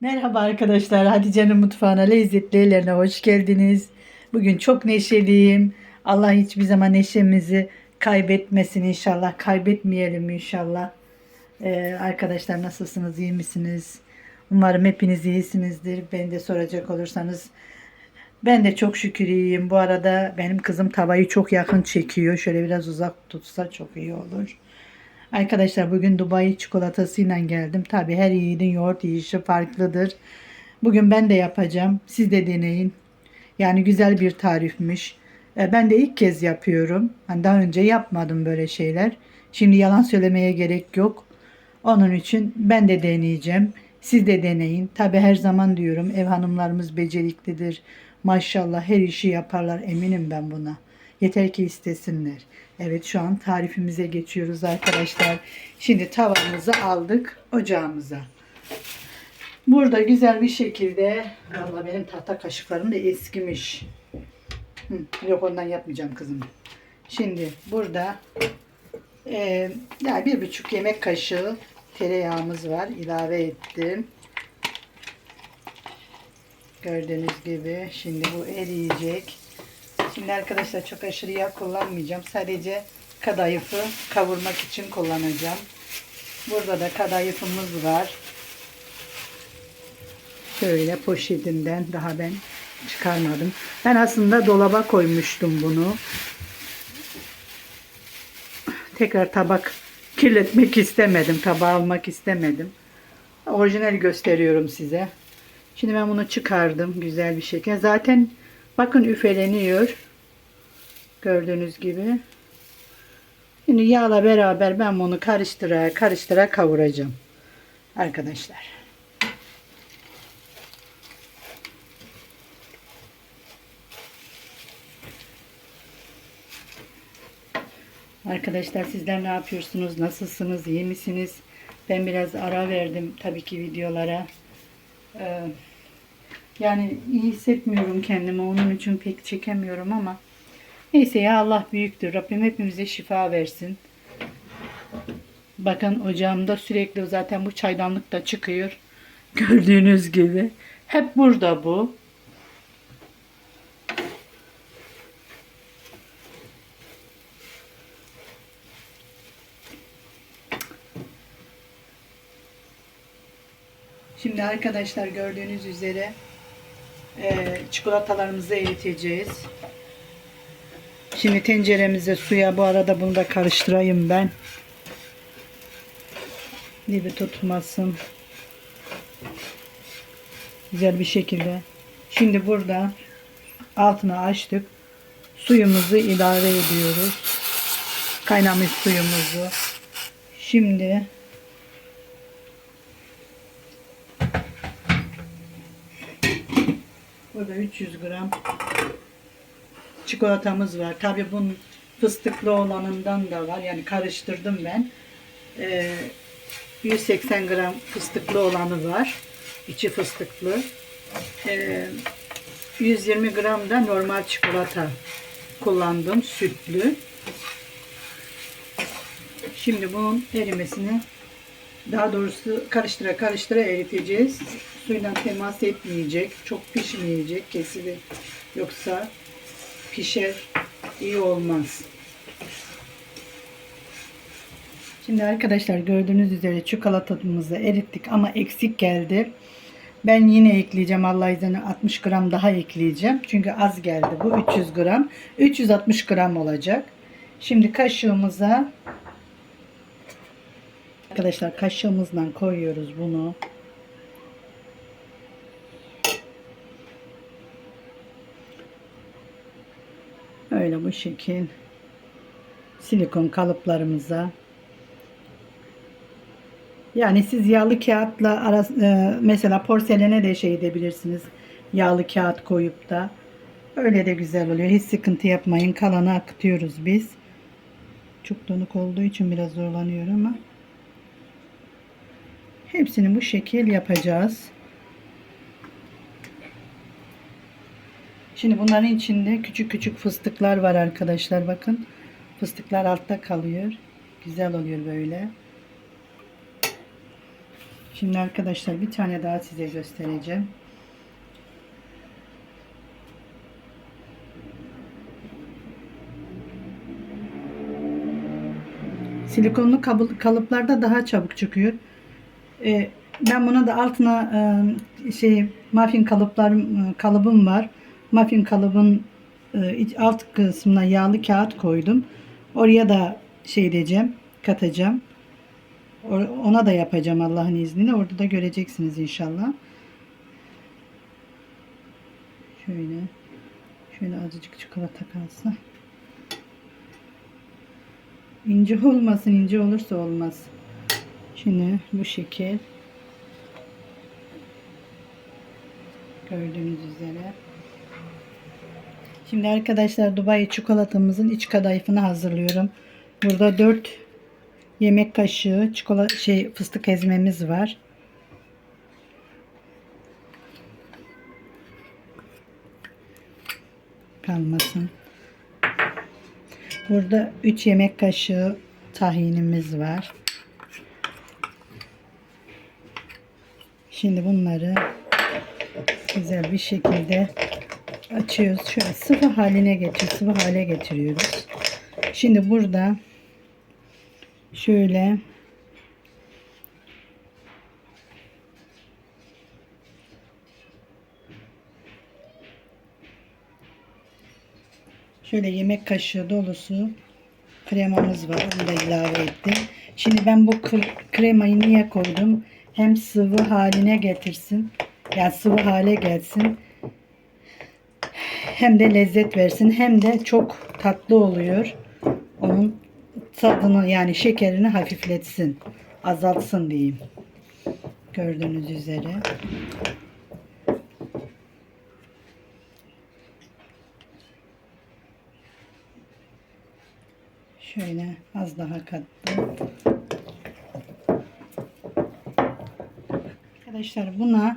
Merhaba arkadaşlar. Hatice'nin mutfağına lezzetli ellerine hoş geldiniz. Bugün çok neşeliyim. Allah hiçbir zaman neşemizi kaybetmesin inşallah. Kaybetmeyelim inşallah. Ee, arkadaşlar nasılsınız? iyi misiniz? Umarım hepiniz iyisinizdir. Beni de soracak olursanız ben de çok şükür iyiyim. Bu arada benim kızım tavayı çok yakın çekiyor. Şöyle biraz uzak tutsa çok iyi olur. Arkadaşlar bugün Dubai çikolatasıyla geldim. Tabi her yiğidin yoğurt yiyişi farklıdır. Bugün ben de yapacağım. Siz de deneyin. Yani güzel bir tarifmiş. E, Ben de ilk kez yapıyorum. Hani daha önce yapmadım böyle şeyler. Şimdi yalan söylemeye gerek yok. Onun için ben de deneyeceğim. Siz de deneyin. Tabi her zaman diyorum ev hanımlarımız beceriklidir. Maşallah her işi yaparlar eminim ben buna. Yeter ki istesinler. Evet şu an tarifimize geçiyoruz arkadaşlar. Şimdi tavamızı aldık ocağımıza. Burada güzel bir şekilde valla benim tahta kaşıklarım da eskimiş. Hı, yok ondan yapmayacağım kızım. Şimdi burada e, yani bir buçuk yemek kaşığı tereyağımız var. ilave ettim. Gördüğünüz gibi şimdi bu eriyecek. Şimdi arkadaşlar çok aşırı yağ kullanmayacağım. Sadece kadayıfı kavurmak için kullanacağım. Burada da kadayıfımız var. Şöyle poşetinden daha ben çıkarmadım. Ben aslında dolaba koymuştum bunu. Tekrar tabak kirletmek istemedim. Tabağı almak istemedim. Orijinal gösteriyorum size. Şimdi ben bunu çıkardım güzel bir şekilde. Zaten bakın üfeleniyor. Gördüğünüz gibi. Şimdi yağla beraber ben bunu karıştıra karıştıra kavuracağım. Arkadaşlar. Arkadaşlar sizler ne yapıyorsunuz? Nasılsınız? İyi misiniz? Ben biraz ara verdim tabii ki videolara. Ee, yani iyi hissetmiyorum kendimi. Onun için pek çekemiyorum ama neyse ya Allah büyüktür. Rabbim hepimize şifa versin. Bakın ocağımda sürekli zaten bu çaydanlık da çıkıyor. Gördüğünüz gibi. Hep burada bu. Şimdi arkadaşlar gördüğünüz üzere e, çikolatalarımızı eriteceğiz. Şimdi tenceremize suya bu arada bunu da karıştırayım ben. Dibi tutmasın. Güzel bir şekilde. Şimdi burada altını açtık. Suyumuzu ilave ediyoruz. Kaynamış suyumuzu. Şimdi Burada 300 gram çikolatamız var. Tabi bunun fıstıklı olanından da var. Yani karıştırdım ben. Ee, 180 gram fıstıklı olanı var. İçi fıstıklı. Ee, 120 gram da normal çikolata kullandım. Sütlü. Şimdi bunun erimesini daha doğrusu karıştıra karıştıra eriteceğiz. Suyla temas etmeyecek. Çok pişmeyecek. Kesili yoksa pişer. iyi olmaz. Şimdi arkadaşlar gördüğünüz üzere çikolatamızı erittik ama eksik geldi. Ben yine ekleyeceğim Allah izniyle 60 gram daha ekleyeceğim. Çünkü az geldi bu 300 gram. 360 gram olacak. Şimdi kaşığımıza Arkadaşlar kaşığımızla koyuyoruz bunu. Öyle bu şekil silikon kalıplarımıza yani siz yağlı kağıtla ara, e, mesela porselene de şey edebilirsiniz. Yağlı kağıt koyup da öyle de güzel oluyor. Hiç sıkıntı yapmayın. Kalanı akıtıyoruz biz. Çok donuk olduğu için biraz zorlanıyor ama Hepsini bu şekil yapacağız. Şimdi bunların içinde küçük küçük fıstıklar var arkadaşlar. Bakın. Fıstıklar altta kalıyor. Güzel oluyor böyle. Şimdi arkadaşlar bir tane daha size göstereceğim. Silikonlu kalıplarda daha çabuk çıkıyor. Ee, ben buna da altına e, şey muffin kalıplar e, kalıbım var. Muffin kalıbın e, alt kısmına yağlı kağıt koydum. Oraya da şey diyeceğim, katacağım. Ona da yapacağım Allah'ın izniyle. Orada da göreceksiniz inşallah. Şöyle. Şöyle azıcık çikolata kalsa. İnce olmasın. ince olursa olmaz. Şimdi bu şekil. Gördüğünüz üzere. Şimdi arkadaşlar Dubai çikolatamızın iç kadayıfını hazırlıyorum. Burada 4 yemek kaşığı çikolata şey fıstık ezmemiz var. Kalmasın. Burada 3 yemek kaşığı tahinimiz var. Şimdi bunları güzel bir şekilde açıyoruz. Şöyle sıvı haline getiriyor, sıvı hale getiriyoruz. Şimdi burada şöyle şöyle yemek kaşığı dolusu kremamız var. Onu da ilave ettim. Şimdi ben bu kr- kremayı niye koydum? Hem sıvı haline getirsin. Yani sıvı hale gelsin. Hem de lezzet versin. Hem de çok tatlı oluyor. Onun tadını yani şekerini hafifletsin. Azaltsın diyeyim. Gördüğünüz üzere. Şöyle az daha kattım. Arkadaşlar buna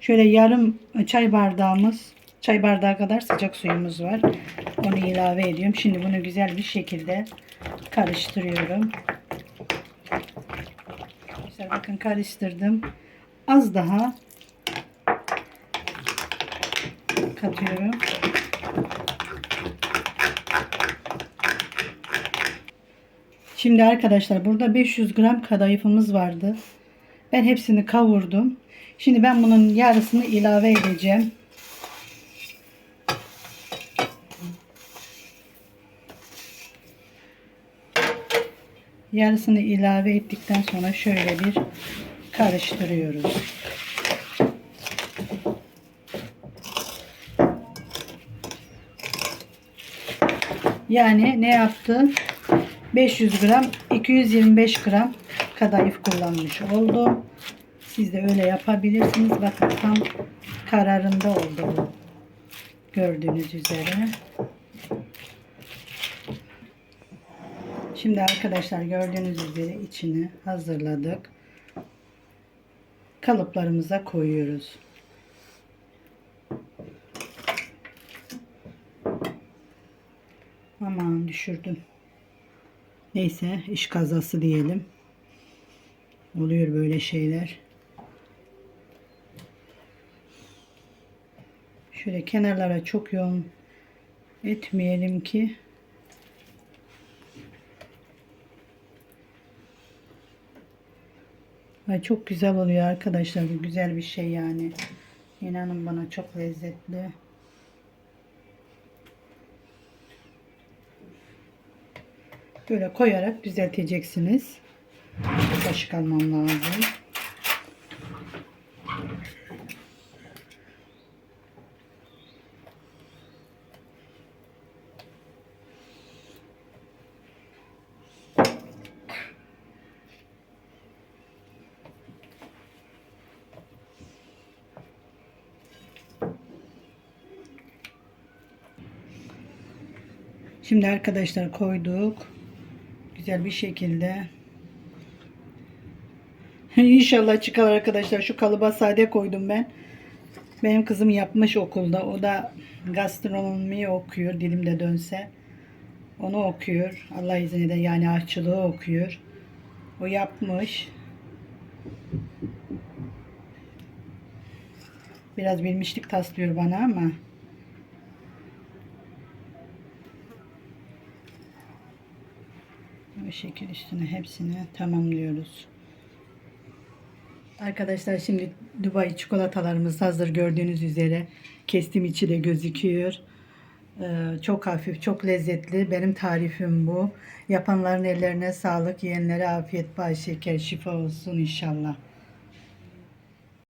şöyle yarım çay bardağımız çay bardağı kadar sıcak suyumuz var. Onu ilave ediyorum. Şimdi bunu güzel bir şekilde karıştırıyorum. Arkadaşlar bakın karıştırdım. Az daha katıyorum. Şimdi arkadaşlar burada 500 gram kadayıfımız vardı. Ben hepsini kavurdum. Şimdi ben bunun yarısını ilave edeceğim. Yarısını ilave ettikten sonra şöyle bir karıştırıyoruz. Yani ne yaptı? 500 gram 225 gram kadayıf kullanmış oldum. Siz de öyle yapabilirsiniz. Bakın tam kararında oldu bu. Gördüğünüz üzere. Şimdi arkadaşlar gördüğünüz üzere içini hazırladık. Kalıplarımıza koyuyoruz. Aman düşürdüm. Neyse iş kazası diyelim. Oluyor böyle şeyler. Şöyle kenarlara çok yoğun etmeyelim ki Ay çok güzel oluyor arkadaşlar. Bu güzel bir şey yani. İnanın bana çok lezzetli. Böyle koyarak düzelteceksiniz. Kaşık almam lazım. Şimdi arkadaşlar koyduk. Güzel bir şekilde. İnşallah çıkar arkadaşlar. Şu kalıba sade koydum ben. Benim kızım yapmış okulda. O da gastronomi okuyor. Dilimde dönse. Onu okuyor. Allah izniyle yani aşçılığı okuyor. O yapmış. Biraz bilmişlik taslıyor bana ama. Şekil üstüne hepsini tamamlıyoruz. Arkadaşlar şimdi Dubai çikolatalarımız hazır gördüğünüz üzere. Kestim içi de gözüküyor. Ee, çok hafif, çok lezzetli. Benim tarifim bu. Yapanların ellerine sağlık, yiyenlere afiyet, bal şeker, şifa olsun inşallah.